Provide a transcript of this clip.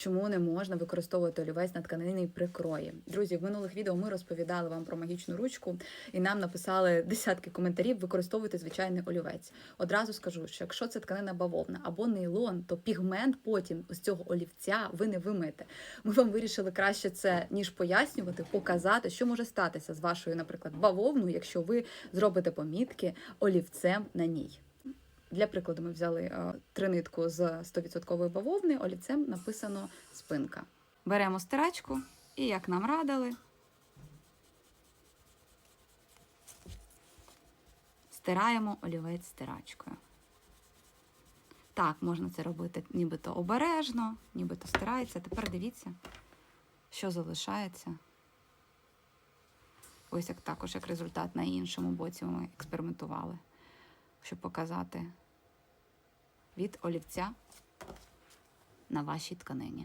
Чому не можна використовувати олівець на тканині при крої? Друзі, в минулих відео ми розповідали вам про магічну ручку, і нам написали десятки коментарів. Використовуйте звичайний олівець. Одразу скажу, що якщо це тканина бавовна або нейлон, то пігмент потім з цього олівця ви не вимиєте. Ми вам вирішили краще це ніж пояснювати, показати, що може статися з вашою, наприклад, бавовною, якщо ви зробите помітки олівцем на ній. Для прикладу, ми взяли е, тринитку з 100% бавовни, олівцем написано спинка. Беремо стирачку і, як нам радили, стираємо олівець стирачкою. Так, можна це робити нібито обережно, нібито стирається. Тепер дивіться, що залишається. Ось як також як результат на іншому боці ми експериментували, щоб показати від олівця на вашій тканині.